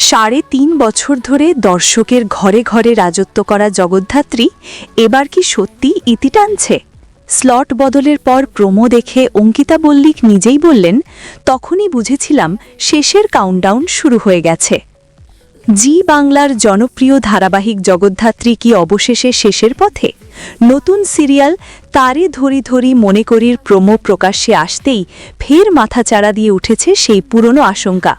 সাড়ে তিন বছর ধরে দর্শকের ঘরে ঘরে রাজত্ব করা জগদ্ধাত্রী এবার কি সত্যি ইতি টানছে? স্লট বদলের পর প্রোমো দেখে অঙ্কিতা মল্লিক নিজেই বললেন, তখনই বুঝেছিলাম শেষের কাউন্টডাউন শুরু হয়ে গেছে। জি বাংলার জনপ্রিয় ধারাবাহিক জগদ্ধাত্রী কি অবশেষে শেষের পথে? নতুন সিরিয়াল তারে ধরি ধরি মনে করির প্রোমো প্রকাশ্যে আসতেই ফের মাথাচাড়া দিয়ে উঠেছে সেই পুরনো আশঙ্কা।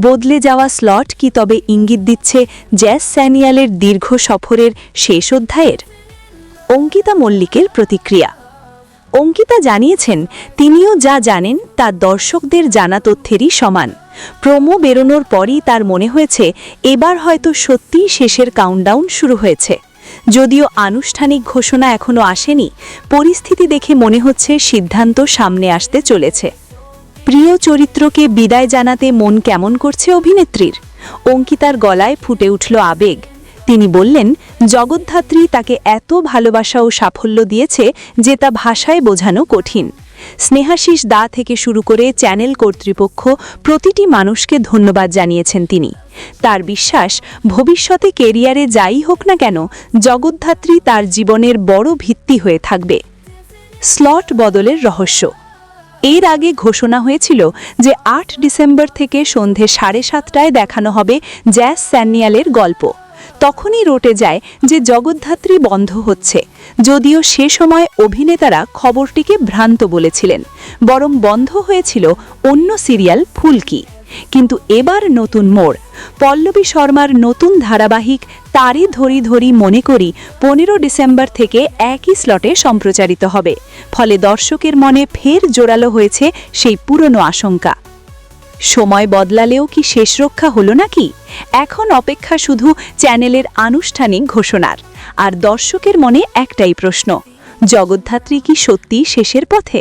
বদলে যাওয়া স্লট কি তবে ইঙ্গিত দিচ্ছে জ্যাস স্যানিয়ালের দীর্ঘ সফরের শেষ অধ্যায়ের? অঙ্কিতা মল্লিকের প্রতিক্রিয়া। অঙ্কিতা জানিয়েছেন, তিনিও যা জানেন তা দর্শকদের জানা তথ্যেরই সমান। প্রোমো বেরোনোর পরই তার মনে হয়েছে, এবার হয়তো সত্যিই শেষের কাউন্টডাউন শুরু হয়েছে। যদিও আনুষ্ঠানিক ঘোষণা এখনও আসেনি, পরিস্থিতি দেখে মনে হচ্ছে সিদ্ধান্ত সামনে আসতে চলেছে। প্রিয় চরিত্রকে বিদায় জানাতে মন কেমন করছে অভিনেত্রীর? অঙ্কিতার গলায় ফুটে উঠল আবেগ। তিনি বললেন, জগদ্ধাত্রী তাকে এত ভালোবাসা ও সাফল্য দিয়েছে যে তা ভাষায় বোঝানো কঠিন। স্নেহাশিস দা থেকে শুরু করে চ্যানেল কর্তৃপক্ষ প্রতিটি মানুষকে ধন্যবাদ জানিয়েছেন তিনি। তার বিশ্বাস, ভবিষ্যতে কেরিয়ারে যাই হোক না কেন, জগদ্ধাত্রী তার জীবনের বড় ভিত্তি হয়ে থাকবে। স্লট বদলের রহস্য। এর আগে ঘোষণা হয়েছিল যে আট ডিসেম্বর থেকে সন্ধে সাড়ে সাতটায় দেখানো হবে জ্যাস স্যানিয়ালের গল্প। তখনই রোটে যায় যে জগদ্ধাত্রী বন্ধ হচ্ছে। যদিও সে সময় অভিনেতারা খবরটিকে ভ্রান্ত বলেছিলেন, বরং বন্ধ হয়েছিল অন্য সিরিয়াল ফুলকি। কিন্তু এবার নতুন মোড়। পল্লবী শর্মার নতুন ধারাবাহিক তারই ধরি ধরি মনে করি পনেরো ডিসেম্বর থেকে একই স্লটে সম্প্রচারিত হবে। ফলে দর্শকের মনে ফের জোরালো হয়েছে সেই পুরনো আশঙ্কা। সময় বদলালেও কি শেষ রক্ষা হলো নাকি? এখন অপেক্ষা শুধু চ্যানেলের আনুষ্ঠানিক ঘোষণার। আর দর্শকের মনে একটাই প্রশ্ন, জগদ্ধাত্রী কি সত্যি শেষের পথে?